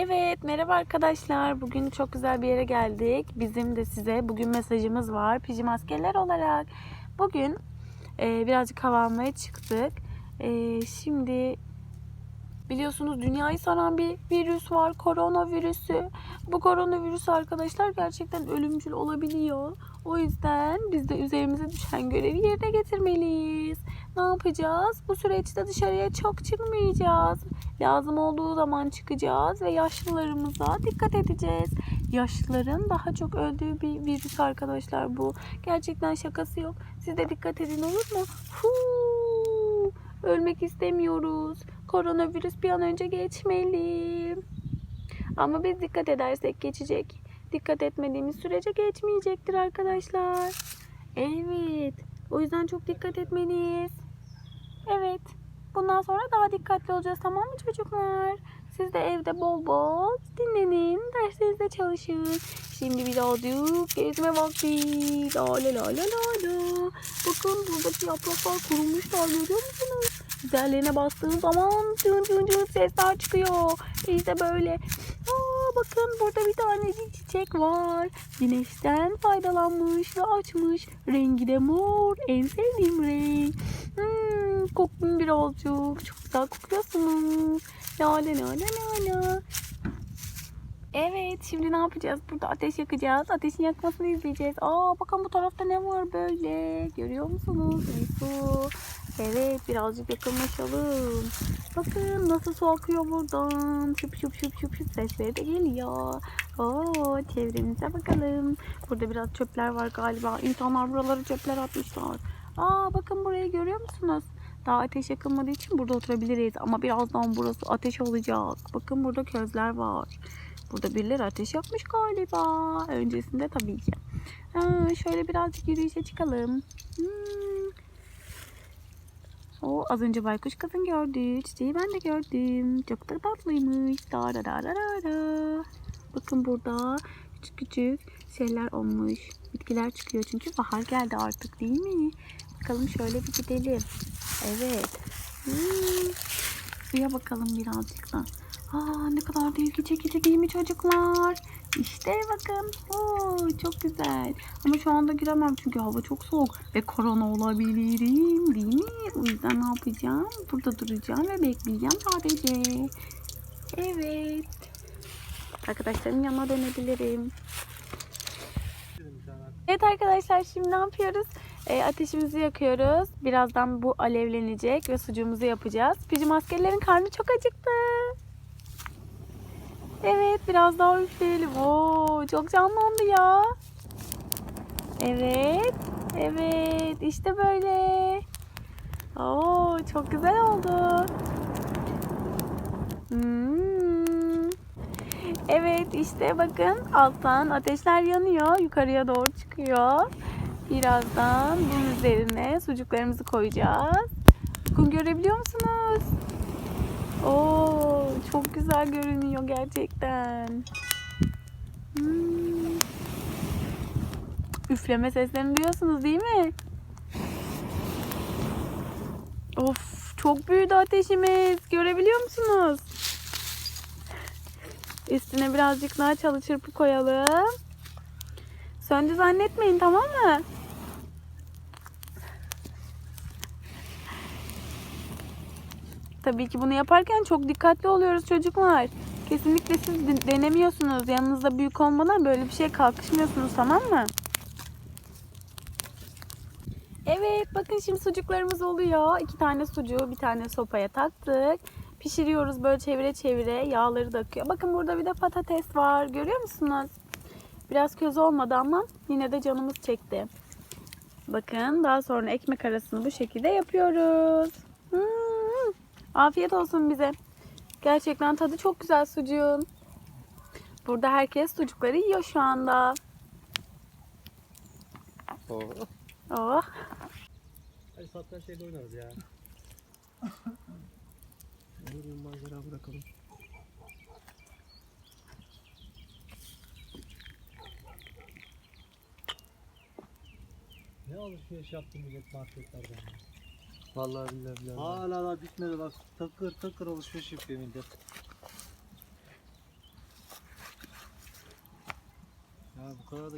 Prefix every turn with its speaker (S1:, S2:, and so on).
S1: Evet, merhaba arkadaşlar. Bugün çok güzel bir yere geldik. Bizim de size bugün mesajımız var. Pijama askerler olarak. Bugün e, birazcık hava almaya çıktık. E, şimdi biliyorsunuz dünyayı saran bir virüs var. Koronavirüsü. Bu koronavirüs arkadaşlar gerçekten ölümcül olabiliyor. O yüzden biz de üzerimize düşen görevi yerine getirmeliyiz. Ne yapacağız? Bu süreçte dışarıya çok çıkmayacağız. Lazım olduğu zaman çıkacağız ve yaşlılarımıza dikkat edeceğiz. Yaşlıların daha çok öldüğü bir virüs arkadaşlar bu. Gerçekten şakası yok. Siz de dikkat edin olur mu? Huu, ölmek istemiyoruz. Koronavirüs bir an önce geçmeli. Ama biz dikkat edersek geçecek. Dikkat etmediğimiz sürece geçmeyecektir arkadaşlar. Evet. O yüzden çok dikkat etmeliyiz. Evet. Bundan sonra daha dikkatli olacağız tamam mı çocuklar? Siz de evde bol bol dinlenin, derslerinizde çalışın. Şimdi birazcık gezme vakti. La la la la la la. Bakın buradaki yapraklar kurumuşlar görüyor musunuz? Üzerlerine bastığın zaman cın cın cın sesler çıkıyor. İşte böyle. Bakın burada bir tane çiçek var. Güneşten faydalanmış ve açmış. Rengi de mor. En sevdiğim renk. Hmm, kokun birazcık. Çok güzel kokuyorsunuz. La la la la la. Evet şimdi ne yapacağız? Burada ateş yakacağız. Ateşin yakmasını izleyeceğiz. Aa bakın bu tarafta ne var böyle? Görüyor musunuz? Su. Evet birazcık yakınlaşalım. Bakın nasıl su akıyor buradan. Şıp şıp şıp şıp şıp sesleri de geliyor. Oo çevrenize bakalım. Burada biraz çöpler var galiba. İnsanlar buralara çöpler atmışlar. Aa bakın burayı görüyor musunuz? Daha ateş yakılmadığı için burada oturabiliriz. Ama birazdan burası ateş olacak. Bakın burada közler var. Burada birileri ateş yapmış galiba. Öncesinde tabii ki. Ha, şöyle birazcık yürüyüşe çıkalım. Hmm. O az önce baykuş kadın gördü. Çiçeği ben de gördüm. Çok da tatlıymış. Da da da da da. Bakın burada küçük küçük şeyler olmuş. Bitkiler çıkıyor çünkü bahar geldi artık değil mi? Bakalım şöyle bir gidelim. Evet. Hmm. Suya bakalım birazcık da. Aa, ne kadar da ilgi çekici değil mi çocuklar? İşte bakın. Oo, çok güzel. Ama şu anda giremem çünkü hava çok soğuk. Ve korona olabilirim değil mi? O yüzden ne yapacağım? Burada duracağım ve bekleyeceğim sadece. Evet. Arkadaşlarımın yanına dönebilirim. Evet arkadaşlar şimdi ne yapıyoruz? E, ateşimizi yakıyoruz. Birazdan bu alevlenecek ve sucuğumuzu yapacağız. Pijama askerlerin karnı çok acıktı. Evet biraz daha üfleyelim. Oo, çok canlandı ya. Evet. Evet işte böyle. Oo, çok güzel oldu. Hmm. Evet işte bakın alttan ateşler yanıyor. Yukarıya doğru çıkıyor. Birazdan bunun üzerine sucuklarımızı koyacağız. Bakın görebiliyor musunuz? Oo, çok güzel görünüyor gerçekten. Hmm. Üfleme seslerini duyuyorsunuz değil mi? Of, çok büyüdü ateşimiz. Görebiliyor musunuz? Üstüne birazcık daha çalı çırpı koyalım. Söndü zannetmeyin tamam mı? Tabii ki bunu yaparken çok dikkatli oluyoruz çocuklar. Kesinlikle siz de- denemiyorsunuz. Yanınızda büyük olmadan böyle bir şeye kalkışmıyorsunuz tamam mı? Evet bakın şimdi sucuklarımız oluyor. İki tane sucuğu bir tane sopaya taktık. Pişiriyoruz böyle çevire çevire. Yağları da akıyor. Bakın burada bir de patates var. Görüyor musunuz? Biraz köz olmadı ama yine de canımız çekti. Bakın daha sonra ekmek arasını bu şekilde yapıyoruz. Afiyet olsun bize. Gerçekten tadı çok güzel sucuğun. Burada herkes sucukları yiyor şu anda.
S2: Oo.
S1: Oh.
S2: Hadi satran şeyde oynarız ya. Olur bir macera bırakalım. Ne alışveriş yaptın millet marketlerden? ya?
S3: Vallahi billahi billahi.
S2: Hala da bitmedi bak. Takır takır alışveriş yapıyor millet.
S3: Ya bu kadar da